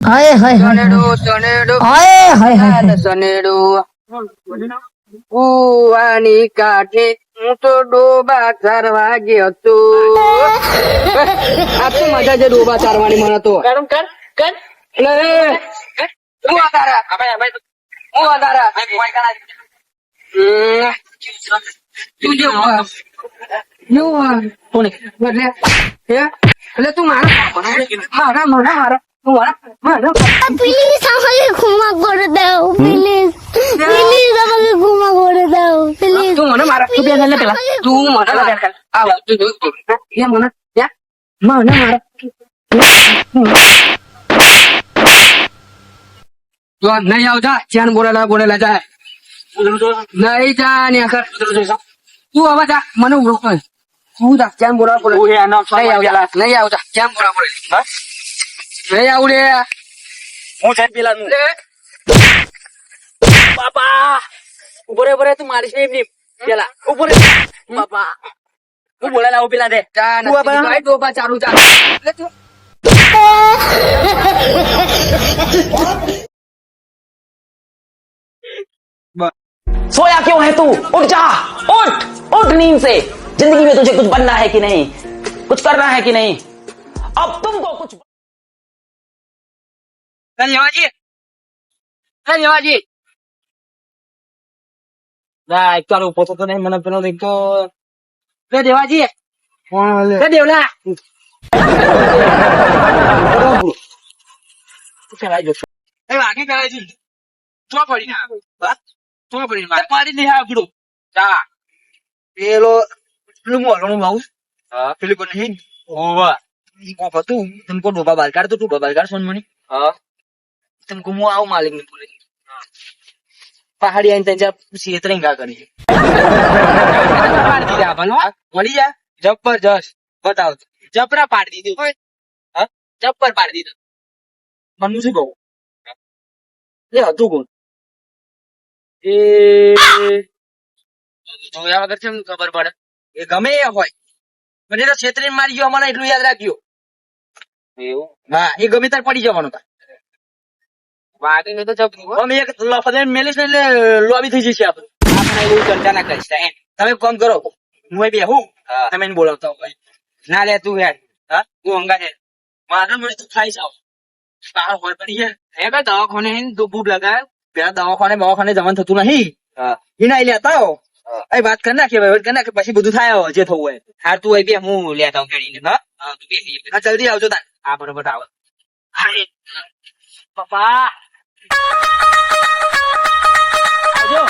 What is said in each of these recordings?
હાય હાય સનેડો સનેડો હાય. હાય હાય સનેડો કુવાની કાઠે હું તો ડોબા ચારવા ગયો હતો આ તો મજા છે ડોબા ચારવાની મને તો? કર કર. હું વધારા હું વધારા. તું જે હોય. એવું હોય. એટલે હે? એટલે તું મારા મારા મારા મારા તું મારા મારા প্লিজ আমাকে ক্ষমা করে দাও প্লিজ প্লিজ আমাকে ক্ষমা করে দাও প্লিজ તું મને મારા તું બે ચાલે પેલા તું મને મારા આવ તું તું તું. એ મને યા મને મારા જો નહીં આવતા ચાન બોલેલા બોલેલા જાય નહીં જા ને કર તું હવે જા મને ઊભો તું જા કેમ બોલા બોલે નહીં આવતા નહીં આવતા ચાન બોલા બોલે નહીં આવડે હું? છે પેલા નું બાપા ઊભો રે તું મારીશ ને એમની. પેલા ઊભો બાપા હું બોલાય લાવું પેલા દે ચાલુ ચાલુ લે તું सोया क्यों है तू उठ जा उठ उठ नींद से जिंदगी में तुझे कुछ बनना है कि नहीं कुछ करना है कि नहीं अब तुमको कुछ ધન્યવાદજી ધન્યવાદજી ના એક તો આનો ઉભો થતો નહીં મને પેલો એક તો લે દેવાજી લે દેવલા ફેલાઈ જશે એ વાગે કરે છે ચો પડી ના ચોપડી માં મારી દે પહાડી આઈને કરી છે. પાડી દીધા ભલો. બતાવ જબરા પાડી દીધું. હા? જબર પાડી દીધો. મનુ શું કહું? એ હતું કોણ? એ જોયા વગર કેમ ખબર પડે? એ ગમે એ હોય. મને તો છેતરીને મારી ગયો મને એટલું યાદ રાખ્યો એવું? હા એ ગમે તાર પડી જવાનું તા. વાગે ને તો હો. અમે એક લફદે મેલીશ એટલે લોબી થઈ જશે આપણે આપણે એવું ચર્ચા ના કરીશ એમ. તમે કોમ કરો. હું બેહું. તમે એને બોલાવતા હોય ના લે તું યાર હા? તું અંગા હેડ મારા મને તું ખાઈ જાવ બહાર હોય પડી હે બે દવાખાને બૂટ લગાવ્યો પેલા દવાખાને દવાખાને જવાનું થતું નહીં હા એના અહીં લેતા આવો હા. એ વાત કરી નાખીએ વહીવટ કરી નાખીએ પછી બધું થાય હવે જે થવું હોય હા તું અહીં બે હું લેતા આવું કેળીને હા હા તું બેસી જા. હા જલ્દી આવજો તાર હા બરોબર આવો પપ્પા આવજો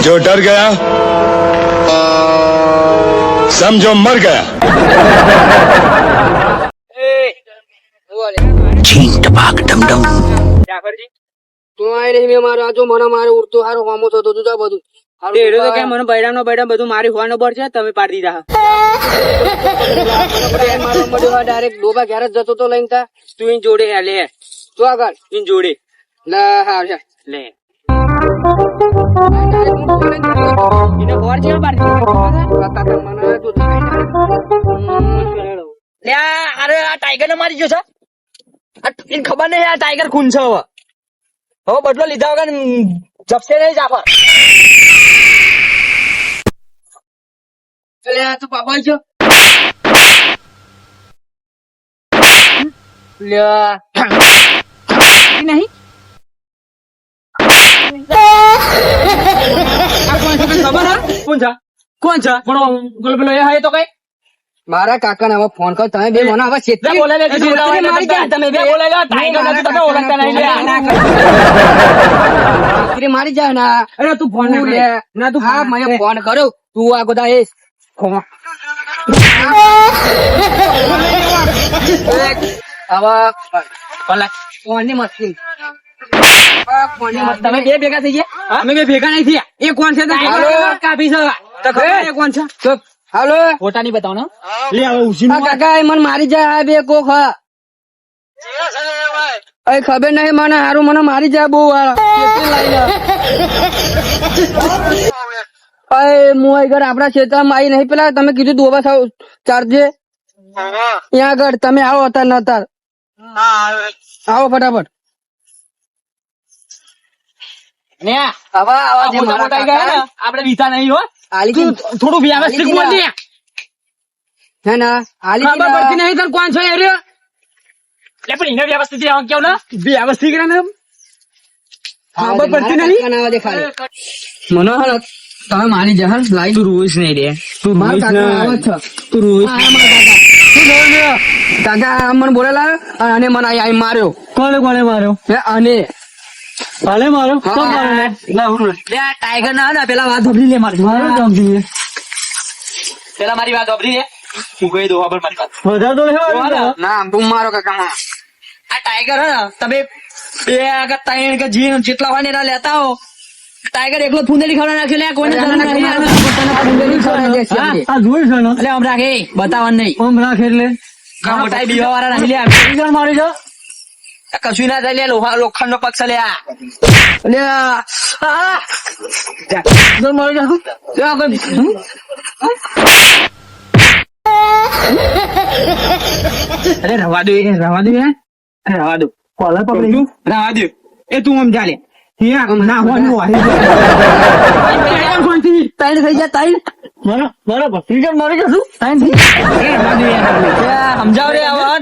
जो डर गया समझो मर गया બોલે જાફરજી તું આઈ રહી મે મારો આજો મને મારે ઉડતો હારો હોમો થતો તું તો બધું. હારું એ તો કે મને બૈરામ નો બૈરામ બધું મારી હોવાનો બર છે તમે પાડી દીધા. મારો મળ્યો ડાયરેક્ટ ડોબા ઘેર જ જતો તો લઈને તા. તું ઇન જોડે હે લે. તું આગળ. ઇન જોડે. લે હા લે છે પાડી લે આ અરે આ ટાઈગર ને મારી ગયો છે? એને ખબર નહીં આ ટાઈગર ખૂન છે હવે. હવે બદલો લીધા વગર જપશે નહીં જાફર. તું પાપા છો? લ્યા નહીં. હા કોણ છે કોણ છે? પણ પેલો એ હા તો કઈ? મારા કાકા ને હવે ફોન કરો. તમે બે મને હવે છેતરી- મારી ગયા તમે બે બોલે લે ટાઈગર નથી તમે ઓળખતા નહીં છેતરી મારી જાય ના અરે તું ફોન લે. ના તું હા મને ફોન કર્યો તું આ બધા એ ફોન હવે ફોનની મસ્તી. ફોનની મસ્તી. તમે બે ભેગા થઈ ગયા? અમે બે ભેગા નહીં થયા. એ કોણ છે કાપી છે કોણ છે? હાલો? ફોટા નહીં બતાવો લે હવે ઉસી કાકા એ મને મારી જાય આ બે કોક હા. અરે ખબર નહીં મને હારું મને મારી જાય બહુ વાર. અરે હું આગળ આપણા ક્ષેત્રમાં આવી નહીં પેલા તમે કીધું તું હવે ચાર્જે. ત્યાં આગળ તમે આવો અત્યાર ન હતા આવો. ફટાફટ. ને હવે આવા જે મોટા મોટા ગયા ને? આપણે બીતા નહીં હો. આલી તું થોડું વ્યવસ્થિત બોલ દે હે ના આલી ખબર પડતી નહીં તને કોણ છે એ રહ્યો? એટલે પણ એને વ્યવસ્થિત રહેવાનું કેવું ને? વ્યવસ્થિત રહે ને ખબર પડતી નહીં? મને તમે માની જા લાઈ તું રોઈશ નહીં રે. તું રોઈશ નહીં તું રોઈશ કાકા. મને બોલેલા અને મને આઈ માર્યો. કોને કોને માર્યો? અને કાલે મારો? લે આ ટાઈગર ના ને પેલા વાત ધબરી લે મારી મારો ધબરી પેલા મારી વાત ધબરી લે તું કહી દો ખબર મારી વાત વધારે તો લેવા ના તું મારો કાકા આ ટાઈગર હે તમે બે આગળ ત્રણ કે જીન જેટલા હોય ને એના લેતા હો ટાઈગર એકલો ફૂંદડી ખવડા નાખ્યો લે નથી આ જોઈ છે એટલે આમ રાખે બતાવવાનું નહીં આમ રાખે એટલે મોટા બીવા વાળા નાખી લે મારી જો આ કશું ના થાય લે લોહા લોખંડ નો પક્ષ લે? અરે રવા દો રવા દો રવા દો. કોલર પકડી. રવા દો. એ તું આમ ચાલે સમજાવ રે આવા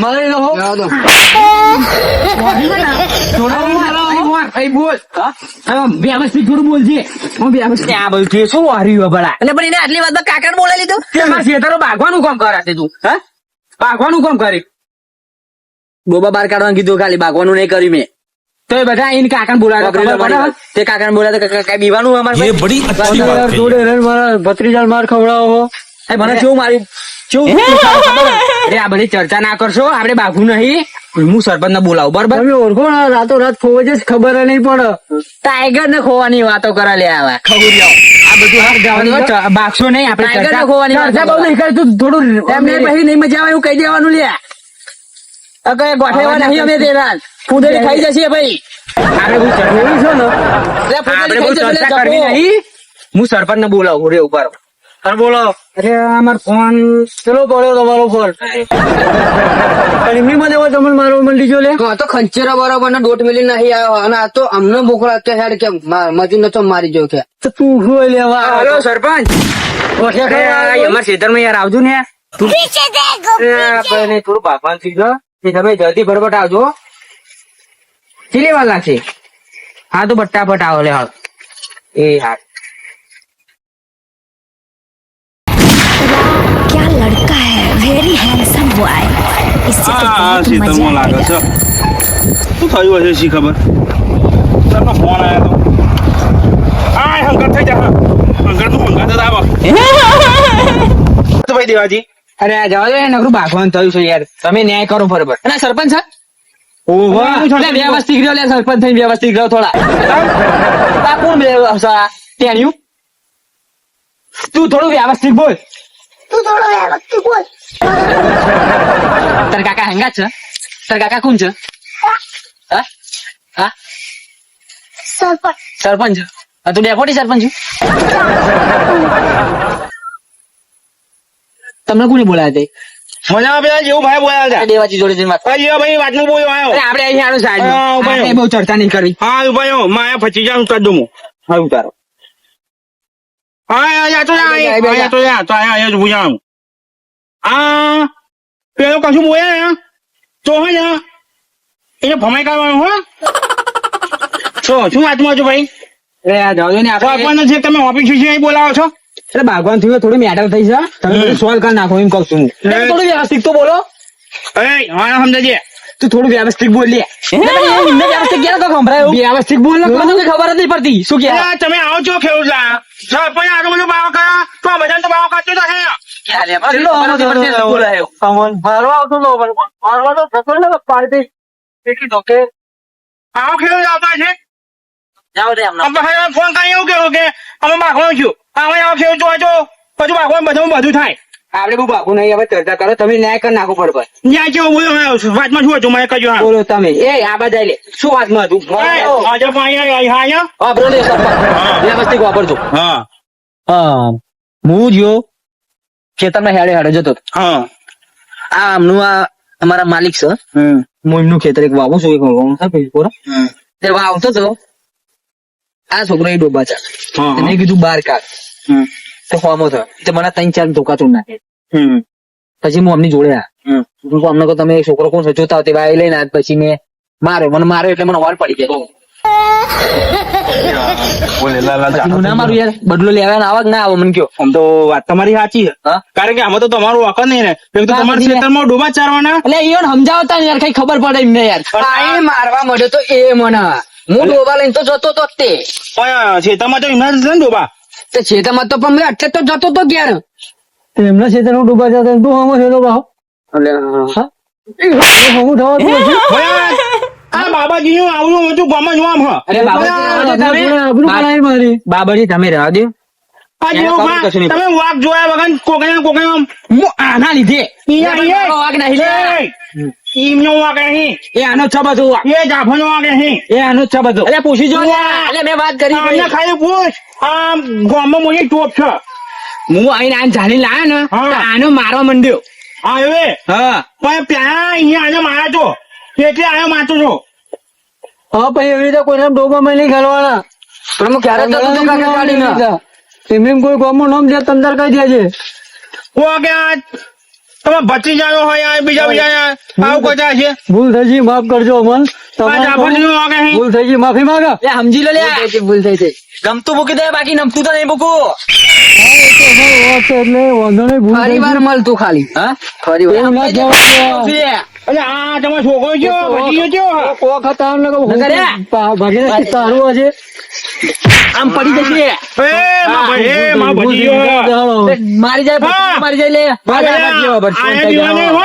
મારે નો કાકડ બોલાવી લીધું? ખેતરો તું હા? ભાગવાનું કામ કરી. બોબા બાર કાઢવાનું કીધું ખાલી ભાગવાનું નહીં કર્યું મેં. તો એ બધા એને કાકા બોલાવે તે કાકા બોલાવે બીવાનું અમારે ભત્રીજાલ માર ખવડાવો એ મને કેવું મારી કેવું અરે આ બધી ચર્ચા ના કરશો આપણે બાઘુ નહીં. હું સરપંચ ને બોલાવું બરાબર? તમે ઓળખો ને રાતો રાત ખોવે છે ખબર નહીં પડે. ટાઈગર ને ખોવાની વાતો કરા લે આવા. ખબર આ બધું બાગશો નહીં આપણે ટાઈગર ને ખોવાની ચર્ચા બહુ નહીં તું થોડું એમને પછી નહીં મજા આવે એવું કહી દેવાનું લે. આ કઈ ગોઠેવા નહીં અમે તે રાત ફૂદડી ખાઈ જશે ભાઈ. આપણે હું છે ને. આપણે લે ચર્ચા કરવી નહીં. હું સરપંચ ને બોલાવું રે ઉપર আর বলো আরে আমার ফোন চলো বলো তোমারও ফোন એમની માજે વાત મારો મળી ગયો લે. હા તો ખંચેરા બરાબર ને દોટ મિલી નહીં આવ્યો અને આ તો અમને બોકળા કે હેડ કે મજુ નતો મારી ગયો કે. તો તું હોય લેવા હલો સરપંચ. અમાર ખેતરમાં યાર આવજો ને. થોડું ભાગવાન થઈ ગયો. તમે જલ્દી બરબટ આવજો. ચીલી વાલા છે. હા તો બટ્ટા બટ આવો લે હાલ. એ હા. very handsome boy. શું થયું હશે શી ખબર? તમને ફોન થઈ જા નકરું ભાગવાન થયું છે યાર. તમે ન્યાય કરો બરોબર. સરપંચ હા ઓહો. વ્યવસ્થિત રહ્યો લે સરપંચ થઈને વ્યવસ્થિત રહ્યો થોડા. આ વ્યવસ્થા ટેણ્યું? તું થોડું વ્યવસ્થિત બોલ. તું થોડું વ્યવસ્થિત બોલ. તાર કાકા હંગા છે તાર કાકા કોણ છે હા હા સરપંચ સરપંચ તું ડેપોટી સરપંચ તમને કોને બોલાયા તે મજામાં પેલા જેવું ભાઈ બોલાયા હતા દેવાજી જોડે જઈને વાત ભાઈ ભાઈ વાતનું બોલ્યો આવ્યો આપણે અહીં આનું સાઈડ એ બહુ ચર્ચા નહીં કરી હા ભાઈ માયા ફચી જાઉં ઉતાર દઉં હા ઉતારો હા આ તો આ તો આ તો આ તો આ તો આ પેલો કશું બોલ્યા ને તો હે ને એને ભમાઈ કાઢવાનું હો. છો શું વાતમાં છો ભાઈ? અરે આ જાવ ને આપણને જે તમે ઓફિસ વિશે અહીં બોલાવો છો? એટલે ભાગવાન થયું થોડું મેટર થઈ છે તમે બધું સોલ્વ કરી નાખો એમ કહું છું થોડું વ્યવસ્થિત તો બોલો. એ હા સમજાજે. તું થોડું વ્યવસ્થિત બોલ લે. વ્યવસ્થિત ક્યારે તો સંભળાય વ્યવસ્થિત બોલ ખબર જ નહીં પડતી. શું કે તમે આવો છો ખેડૂતલા. સરપંચ આગળ બધું બાવા કર્યા તો બધા તો બાવા કરતો તો હે મારવા આવતો તો મારવા તો થતો ને પાડી દે ધોકે આવો ખેડૂત આવતા છે. ફોન કરી એવું કેવું કે અમે બાખવાનું છું અમે આવો ખેડૂત જોવા જો. પછી બાખવાનું બધું બધું થાય. આપડે બહુ બાપુ નહીં હવે ચર્ચા કરો. તમે ન્યાય કરી નાખો પડે ન્યાય કેવો વાતમાં શું હતું? મને કહેજો હા. બોલો તમે. એ આ બધા લે. શું વાતમાં હતું? વાપરજો. હા. હા. હું જો ખેતરમાં હેડે હેડે જતો હા. આ આમનું આ અમારા માલિક છે. હું એમનું ખેતર એક વાવું છું એક વાવું છે પેલી તે વાવતો તો આ છોકરો એ ડોબા છે. એને મેં કીધું બાર કાઢ. તો ફોર્મો થયો તે મને ત્રણ ચાર ધોકા ચોર નાખે. પછી હું અમને જોડે આ. અમને તમે છોકરો કોણ છે? જોતા તે ભાઈ લઈને પછી મેં માર્યો. મને માર્યો એટલે મને વાર પડી ગયો. પછી ના મારું યાર બદલો લેવા આવે ના આવે મને કયો. આમ તો વાત તમારી સાચી છે. કારણ કે આમાં તો તમારું વખત નહીં ને એક તો તમારા ખેતરમાં ડોબા ચારવાના. એટલે ઈવન સમજાવતા યાર કઈ ખબર પડે એમને યાર. આ એ મારવા મળ્યો તો એ મને. હું ડોબા લઈને તો જતો તો તે. પણ ખેતરમાં તો એમના છે ને ડોબા. તે તો પણ એટલે તો જતો તો ક્યારે એમના ખેતરનું ડૂબા જતો તું હમો છે તો બાહો હું? થવા આ બાબાજી નું આવડું ગામ હ. અરે બાબાજી, તમે બાબાજી રહેવા દો. તમે વાઘ જોયા વગર કોકને કોકને આના લીધે. નહીં એ, ઈમનો વાઘ નહીં એ આનો છ બધો. એ જાફરનો વાઘ નહીં એ આનો છ બધો. અરે પૂછી જો ને. મેં વાત કરી આમને ખાલી પૂછ. આ ગામમાં મોટી ટોપ છે. હું આઈને આને જાણી લાયો ને આનો મારવા મંડ્યો. આ હવે હા. પણ ત્યાં અહીંયા આને મારા છો એટલે આને મારતો છું હા પછી એવી રીતે કોઈને ડોબામાં નહીં ખેલવાના પણ હું ક્યારે જતો તો કાકા ગાડીને એમને એમ કોઈ ગામનું નામ જે તંદર કહી દેજે ઓ કે આ તમે ભચી જાયો હોય આ બીજા બીજા આવું કચા છે ભૂલ થઈ ગઈ માફ કરજો અમન. ભૂલ થઈ ગઈ માફી માંગા. એ સમજી લે લે ભૂલ થઈ ગઈ. ગમતું મૂકી દે બાકી નમતું તો નહીં મૂકું એટલે વાંધો નહીં ભૂલ ફરી વાર મળતું ખાલી હા? ફરી વાર. એવું ના કહેવાય. પૂછી લે. એટલે આ તમારો છોકરો ગયો ભચીયો ગયો? કોક હતા? પા- ભાગીને તારું હશે આમ પડી જશે. એ માં ભાઈ એ માં ભચીયો એ મારી જાય મારી જાય લે. મારી જાય, મારી બસ, ફોન આને થઈ દીવા નહીં ગયો. હો?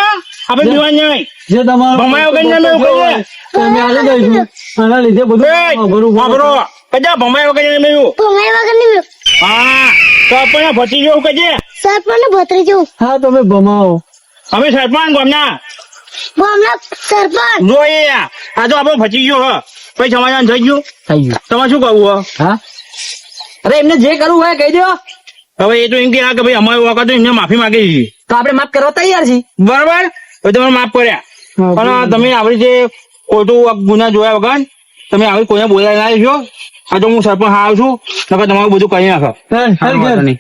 આપણે દીવાને જે તમારો ભમાયો નામે એવું કહીએ. અમે આલી દઈશું આના લીધે બધું ભરું વાપરો. કજા ભમાયો કઈ નામે ભમાયો ભમાઈ વગરની હા. તો આપણે ભતીજો કજે સરપંચ ભત્રીજો. હા તમે ભમાવો. અમે સરપંચ ગામના. ગામના સરપંચ! આ. તો આપણો ભતીજો હ. પછી સમાધાન થઈ ગયું? થઈ ગયું. તમારે શું કરવું હા? અરે એમને જે કરવું હોય કહી દો હવે એ તો એમ કે કે ભાઈ અમારો વખત એમને માફી માંગી દીધી તો આપણે માફ કરવા તૈયાર છીએ. બરાબર? હવે તમે માફ કર્યા. પણ તમે આવી રીતે ખોટું ગુના જોયા વગર તમે આવી કોઈને બોલાવી ના આ તો હું સરપંચ હાવ છું. નકર તમારું બધું કરી નાખો. ચાલ,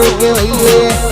ચાલ,